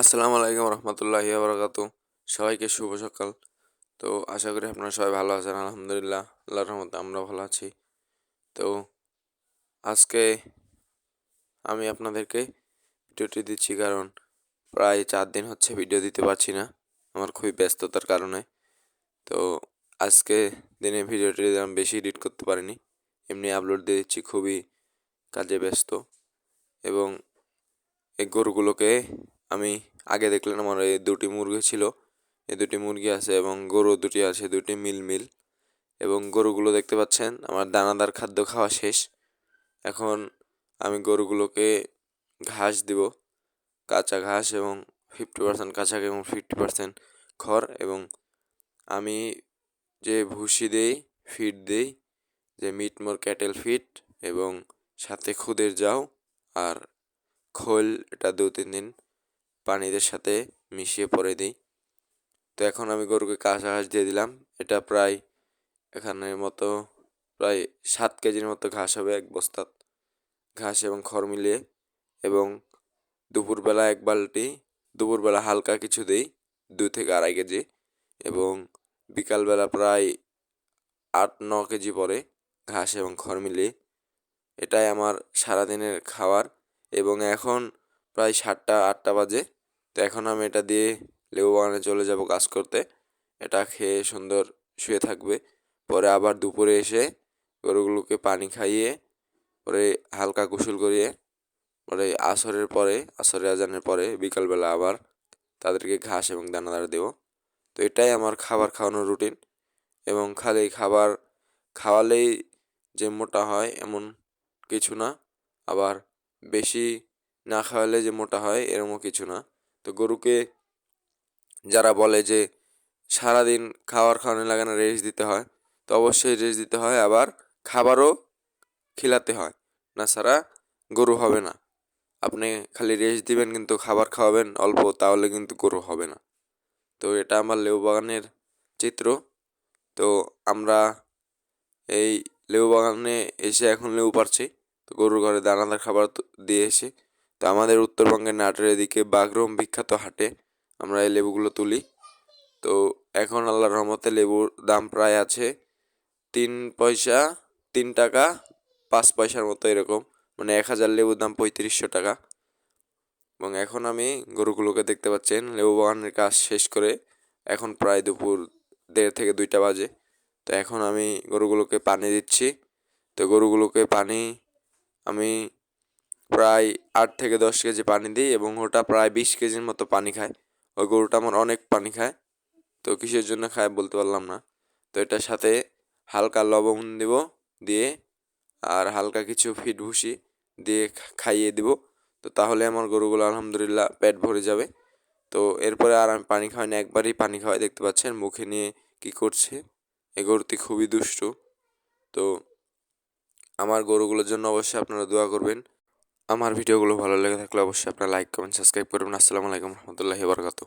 আসসালামু আলাইকুম রহমতুল্লাহি বরকাত সবাইকে শুভ সকাল। তো আশা করি আপনারা সবাই ভালো আছেন, আলহামদুলিল্লাহ, আল্লাহর রহমতে আমরা ভালো আছি। তো আজকে আমি আপনাদেরকে ভিডিওটি দিচ্ছি কারণ প্রায় চার দিন হচ্ছে ভিডিও দিতে পারছি না, আমার খুবই ব্যস্ততার কারণে। তো আজকে দিনে ভিডিওটি আমি বেশি এডিট করতে পারিনি, এমনি আপলোড দিয়ে দিচ্ছি, খুবই কাজে ব্যস্ত। এবং এই গরুগুলোকে আমি আগে দেখলেন আমার এই দুটি মুরগি ছিল। এই দুটি মুরগি আছে এবং গরু দুটি আছে, দুটি মিল মিল এবং গরুগুলো দেখতে পাচ্ছেন, আমার দানাদার খাদ্য খাওয়া শেষ। এখন আমি গরুগুলোকে ঘাস দিব, কাঁচা ঘাস এবং ফিফটি পার্সেন্ট কাঁচা এবং ফিফটি পার্সেন্ট খড়। এবং আমি যে ভুসি দেই, ফিড দেই, যে মিট মোর ক্যাটেল ফিট এবং সাথে খুদের যাও আর খোল, এটা দু তিন দিন পানিদের সাথে মিশিয়ে পরে দিই। তো এখন আমি গরুকে কাঁচা ঘাস দিয়ে দিলাম। এটা প্রায় এখানের মতো প্রায় সাত কেজির মতো ঘাস হবে এক বস্তাত ঘাস এবং খড় মিলিয়ে। এবং দুপুরবেলা এক বালতি, দুপুরবেলা হালকা কিছু দিই, দুই থেকে আড়াই কেজি। এবং বিকালবেলা প্রায় আট, ন কেজি পরে ঘাস এবং খড় মিলিয়ে। এটাই আমার সারাদিনের খাবার। এবং এখন প্রায় সাতটা, আটটা বাজে। তো এখন আমি এটা দিয়ে লেবু বাগানে চলে যাব কাজ করতে। এটা খেয়ে সুন্দর শুয়ে থাকবে। পরে আবার দুপুরে এসে গরুগুলোকে পানি খাইয়ে, পরে হালকা গোসল করিয়ে, পরে আসরের পরে, আসরের আজানের পরে বিকালবেলা আবার তাদেরকে ঘাস এবং দানাদার দেব। তো এটাই আমার খাবার খাওয়ানোর রুটিন এবং খালি খাবার খাওয়ালেই যে মোটা হয় এমন কিছু না। আবার বেশি না খাওয়ালে যে মোটা হয় এরমও কিছু না। তো গরুকে যারা বলে যে সারাদিন খাওয়ার খাওয়ানো লাগে না রেস্ট দিতে হয়, তো অবশ্যই রেস্ট দিতে হয়। আবার খাবারও খিলাতে হয়, না ছাড়া গরু হবে না। আপনি খালি রেস্ট দিবেন কিন্তু খাবার খাওয়াবেন, অল্প তাহলে কিন্তু গরু হবে না। তো এটা আমার লেবু বাগানের চিত্র। তো আমরা এই লেবু বাগানে এসে এখন লেবু পারছি তো গরুর ঘরে দানাদার খাবার দিয়ে এসে তো আমাদের উত্তরবঙ্গের নাটের এদিকে বাগরম বিখ্যাত হাটে আমরা এই লেবুগুলো তুলি। তো এখন আল্লাহর রহমতে লেবুর দাম প্রায় আছে তিন পয়সা, তিন টাকা, পাঁচ পয়সার মতো এরকম। মানে এক হাজার লেবুর দাম পঁয়ত্রিশশো টাকা। এবং এখন আমি গরুগুলোকে দেখতে পাচ্ছেন, লেবু বাগানের কাজ শেষ করে এখন প্রায় দুপুর দেড় থেকে দুইটা বাজে। তো এখন আমি গরুগুলোকে পানি দিচ্ছি। তো গরুগুলোকে পানি আমি প্রায় আট থেকে দশ কেজি পানি দিই এবং ওটা প্রায় বিশ কেজির মতো পানি খায়। ওই গরুটা আমার অনেক পানি খায়। তো কিসের জন্য খায় বলতে পারলাম না। তো এটার সাথে হালকা লবণ দিব দিয়ে আর হালকা কিছু ফিট ভুসি দিয়ে খাইয়ে দিব। তো তাহলে আমার গরুগুলো আলহামদুলিল্লাহ পেট ভরে যাবে। তো এরপরে আর আমি পানি খাওয়াই না, একবারই পানি খাওয়াই, দেখতে পাচ্ছেন মুখে নিয়ে কি করছে। এই গরুটি খুবই দুষ্টু। তো আমার গরুগুলোর জন্য অবশ্যই আপনারা দোয়া করবেন। আমার ভিডিওগুলো ভালো লেগে থাকলে অবশ্যই আপনারা লাইক কমেন্ট সাবস্ক্রাইব করবেন। আসসালামু আলাইকুম রহমতুল্লাহি বরকাতু